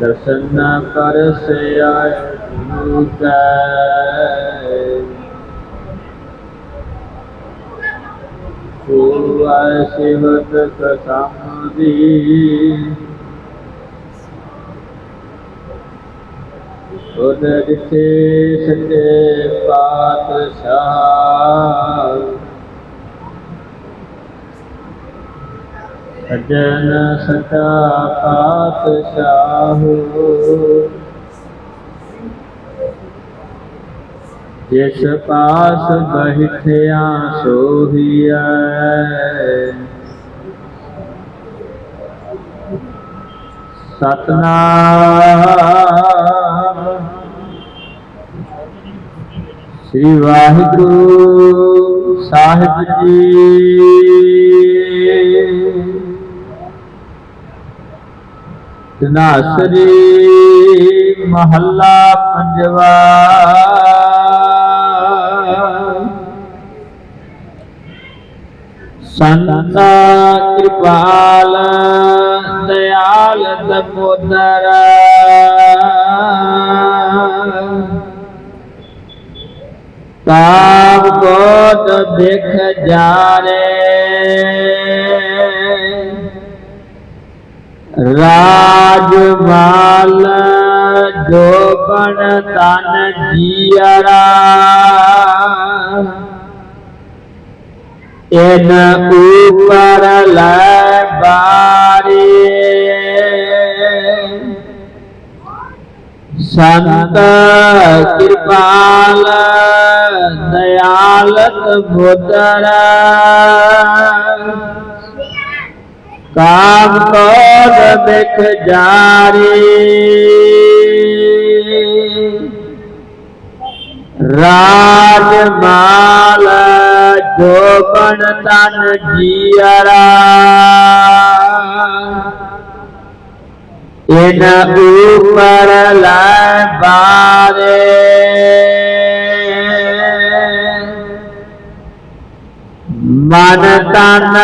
दर्शन कर से शिवत कसामी उदर से सत्य पात शाह भजन सदा पाप साहु जिस पास बहिथया सोहिया सतना श्री वाहिगुरु साहिब जी। ਜੀ ਤਨਾਸਰੀ ਮਹੱਲਾ ਪੰਜਵਾ। ਸੰਤਾ ਕਿਰਪਾਲ ਦਇਆਲ ਦਮੋਦਰ। ਤਾਪ ਕੋਟ ਦੇਖ ਜਾਰੇ। ਰਾ राजमाल जोबन तन जियरा। इन ऊपर लारे संत कृपाल दयालत मुदरा काम कौन देख जारी। राजमाल जोबन तन जियरा। इन ऊपर लारे मन तन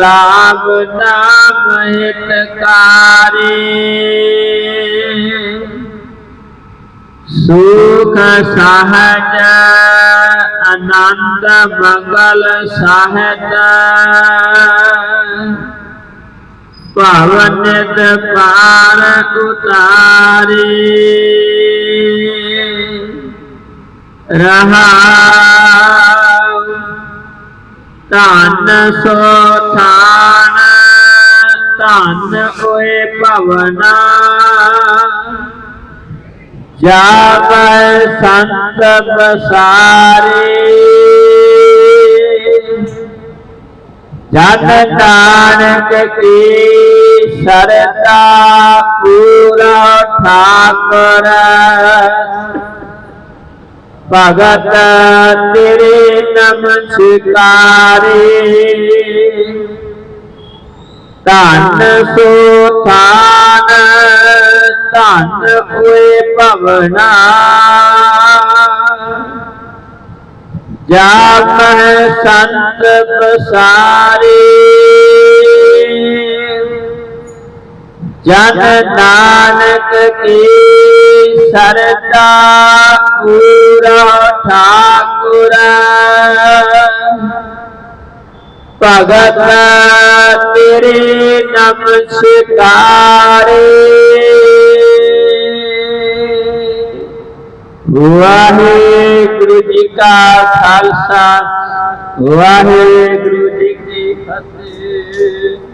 राम नाम हितकारी। सुख सहज आनंद मंगल सहज। पवन पार उतारी। रहा ਧਨ ਸੋ ਥਾਨ ਧਨ ਹੋਏ ਭਵਨਾ ਜਾਪ ਸੰਤ ਬਸਾਰੇ ਜਨ ਨਾਨਕ ਕੀ ਸਰਦਾ ਪੂਰਾ ਠਾਕੁਰ ਭਗਤ ਤੇਰੇ ਨਮਸਕਾਰੇ। ਧੰਨ ਸੋ ਥਾਨ, ਧਨ ਹੋਏ ਭਵਨਾ। ਜਾਪ ਸੰਤ ਪ੍ਰਸਾਰੇ ਜਨ ਨਾਨਕ ਕੀ ਸਰਦਾ ठाकुर ठाकुर। भगत तेरे नमस्कारे। गुरु जी का खालसा। वाहेगुरु जी की फतेह।